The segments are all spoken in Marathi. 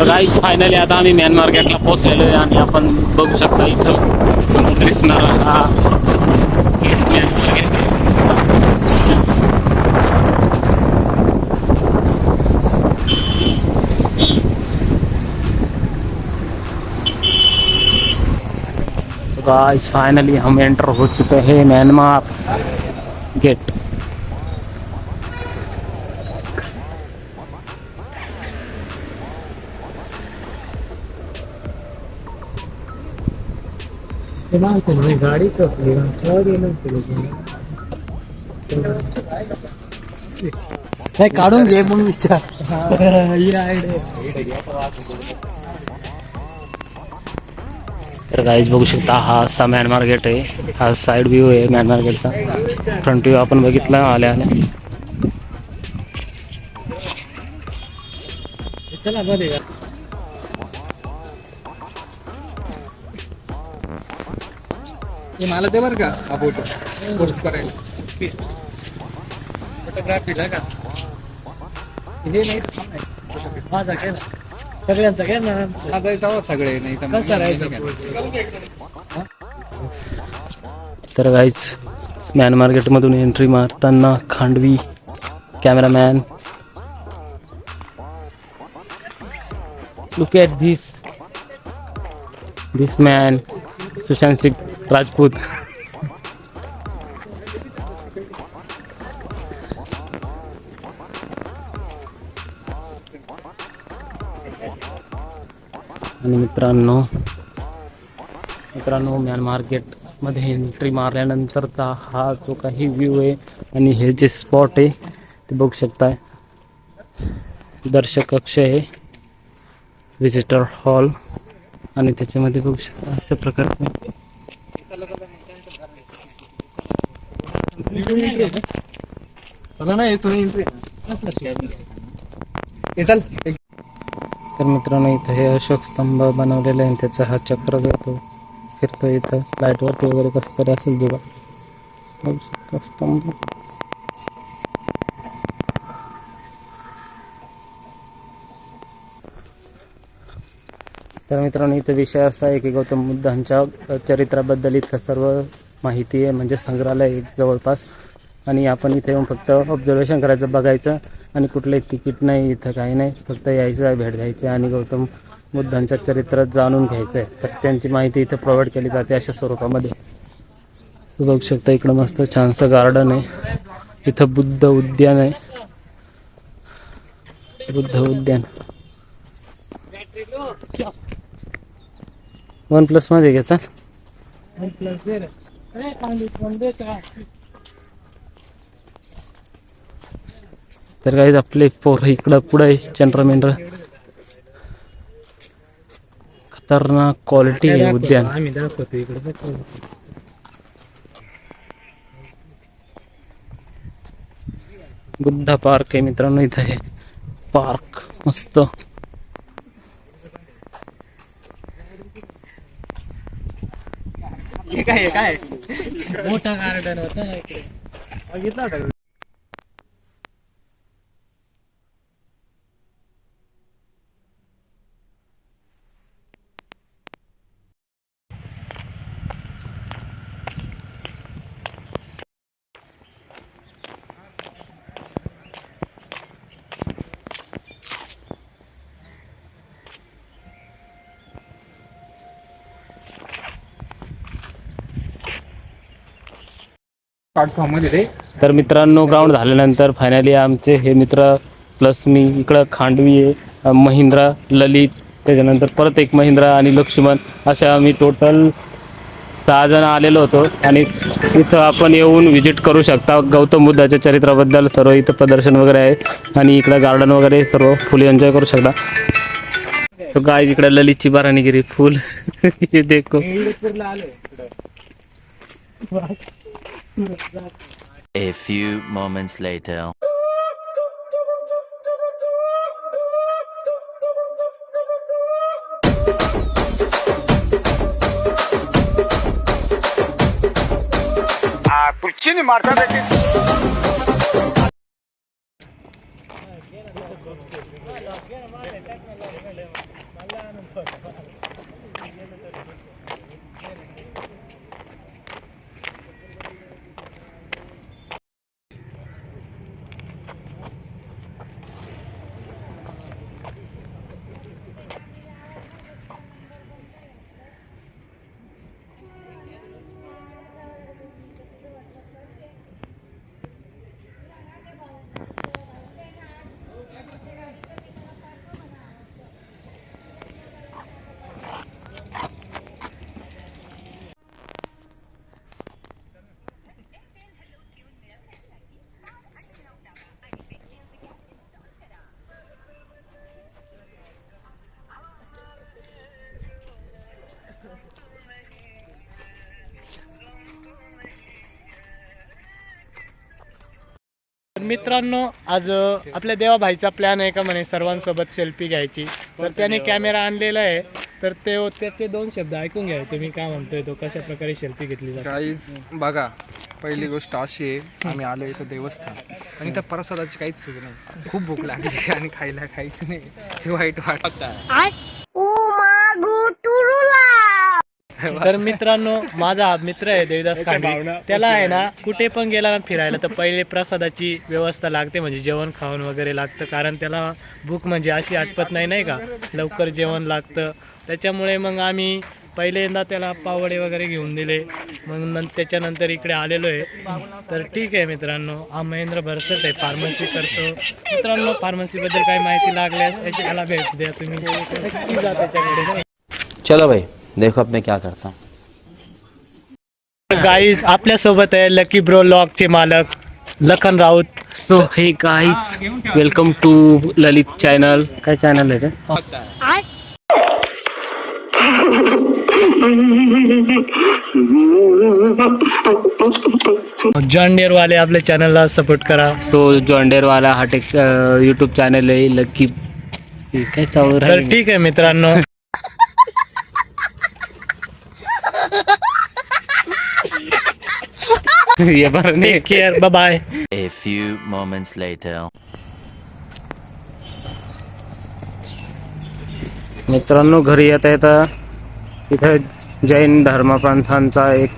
तर गाईच फायनली आता आम्ही मॅन मार्केटला पोहोचलेलो आहे आणि आपण बघू शकता इथं समोर दिसणारा हा तो गाइस फाइनली हम एंटर हो चुके हैं म्यांमार गेट. गाडी नाही काढून घे म्हणून विचार ही तर गाईज बघू शकता हा असा म्यानमार गेट आहे. हा साईड व्ह्यू आहे म्यानमार गेटचा फ्रंट व्ह्यू आपण बघितला आल्या आल्या. चला बरे हे मला दे बरं का हा फोटो. पोस्ट करायला. फोटोग्राफीला का? हे नाही माझा घे ना. सगळ्यांचा घे ना. माझा सगळे नाही तर कसं राहायचं तर गाईज म्यानमार गेटमधून एंट्री मारताना khandvi cameraman look at this this man Sushant Singh Rajput. आणि मित्रांनो मित्रांनो म्यान मार्केटमध्ये एंट्री मारल्यानंतरचा हा जो काही व्ह्यू आहे आणि हे जे स्पॉट आहे ते बघू शकताय. दर्शक कक्ष आहे विजिटर हॉल आणि त्याच्यामध्ये बघू शकता अशा प्रकारचे चला चल तर मित्रांनो इथं हे अशोक स्तंभ बनवलेले आहे. त्याचा हा चक्र जातो फिरतो इथं. लाईटवरती वगैरे कसं तरी असेल जुगा. बघू शकता स्तंभ. तर मित्रांनो इथं विषय असा आहे की गौतम बुद्धांच्या चरित्राबद्दल इथं सर्व माहिती आहे म्हणजे संग्रहालय आहे जवळपास. आणि आपण इथे येऊन फक्त ऑब्झर्वेशन करायचं बघायचं. आणि कुठलंही तिकीट नाही इथं काही नाही. फक्त यायचं आहे भेट द्यायची आणि गौतम बुद्धांच्या चरित्रात जाणून घ्यायचं आहे तर त्यांची माहिती इथं प्रोव्हाइड केली जाते अशा स्वरूपामध्ये. बघू शकता इकडं मस्त छानसं गार्डन आहे. इथं बुद्ध उद्यान आहे. बुद्ध उद्यान. वन प्लसमध्ये घ्यायचा तर काही आपले पोर इकडं पुढे चंद्रमेंद्र खतरनाक क्वालिटी आहे उद्यान. आम्ही दाखवतो इकडे बुद्धा पार्क आहे मित्रांनो इथं आहे पार्क मस्त. हे काय हे काय मोठा गार्डन होता ना इकडे बघितला होता का? मध्ये रे तर मित्रांनो ग्राउंड झाल्यानंतर फायनली आमचे हे मित्र प्लस मी इकडं खांडवी आहे महिंद्रा ललित त्याच्यानंतर परत एक महिंद्रा आणि लक्ष्मण अशा आम्ही टोटल सहा जण आलेलो होतो. आणि इथं आपण येऊन व्हिजिट करू शकता गौतम बुद्धाच्या चरित्राबद्दल. सर्व इथं प्रदर्शन वगैरे आहे. आणि इकडं गार्डन वगैरे सर्व फुल एन्जॉय करू शकता. सो गाय इकडे ललितची बाराणीगिरी फुल. हे देखो. A few moments later. ಆ ಕುರ್ಚಿನಿ ಮಾಡ್ಕೋಬೇಕಿತ್ತು ಮಲ್ಲ मित्रांनो आज आपल्या देवाभाईचा प्लॅन आहे का म्हणे सर्वांसोबत सेल्फी घ्यायची. तर त्याने कॅमेरा आणलेला आहे. तर ते त्याचे दोन शब्द ऐकून घ्या. तुम्ही काय म्हणतोय तो कशा प्रकारे सेल्फी घेतली जाते? गाईज बघा पहिली गोष्ट अशी आहे आम्ही आलो इथं देवस्थान. आणि त्या प्रसादाची काहीच सोय नाही. खूप भूक लागली आणि खायला काहीच नाही. हे वाईट वाटत तर मित्रांनो माझा हा मित्र आहे देवीदास खांडे. त्याला आहे ना कुठे पण गेला ना फिरायला तर पहिले प्रसादाची व्यवस्था लागते म्हणजे जेवण खावण वगैरे लागतं. कारण त्याला भूक म्हणजे अशी आटपत नाही नाही का? लवकर जेवण लागतं. त्याच्यामुळे मग आम्ही पहिल्यांदा त्याला पावडे वगैरे घेऊन दिले. मग नं- त्याच्यानंतर इकडे आलेलो आहे. तर ठीक आहे मित्रांनो हा महेंद्र भरसट आहे फार्मसी करतो. मित्रांनो फार्मसीबद्दल काही माहिती लागल्यास त्याला भेट द्या तुम्ही. त्याच्याकडे. चलो भाई देखो अब मैं क्या करता हूँ। गाईज आपल्या सोबत आहे लकी ब्रो लॉकचे मालक लखन राऊत. सो हे काहीच वेलकम टू ललित चॅनल काय चॅनल आहे ते जॉन वाले आपल्या चॅनलला सपोर्ट करा. सो जॉन्डेरवाला हा टेक यूट्यूब चॅनल आहे लकी काय चालू तर ठीक आहे मित्रांनो. हे बरं नाही take care bye A few moments later. मित्रांनो घरी येता येता इथं जैन धर्मपंथांचा एक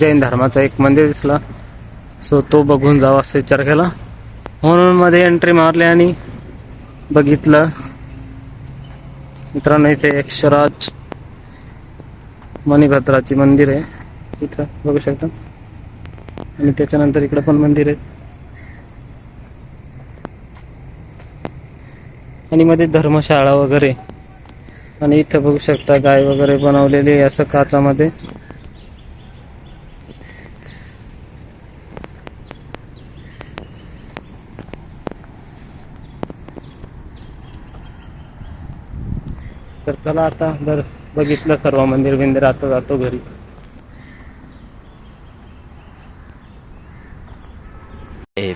जैन धर्माचा एक मंदिर दिसला. सो तो बघून जावा असा विचार केला. म्हणून मध्ये एंट्री मारली आणि बघितलं. मित्रांनो इथे अक्षराज मणिभद्राची मंदिर आहे. इथं बघू शकता. आणि त्याच्यानंतर इकडं पण मंदिर आहे आणि मध्ये धर्मशाळा वगैरे. आणि इथं बघू शकता गाय वगैरे बनवलेली आहे असं काचामध्ये. तर चला आता जर बघितलं सर्व मंदिर बिंदिर आता जातो घरी.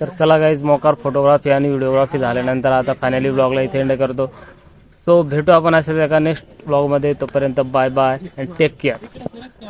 तर चला गाईज मोकार फोटोग्राफी आणि व्हिडिओग्राफी झाल्यानंतर आता फायनली ब्लॉगला इथे एंड करतो. सो भेटू आपण अशाच एका नेक्स्ट ब्लॉगमध्ये तोपर्यंत bye bye and take care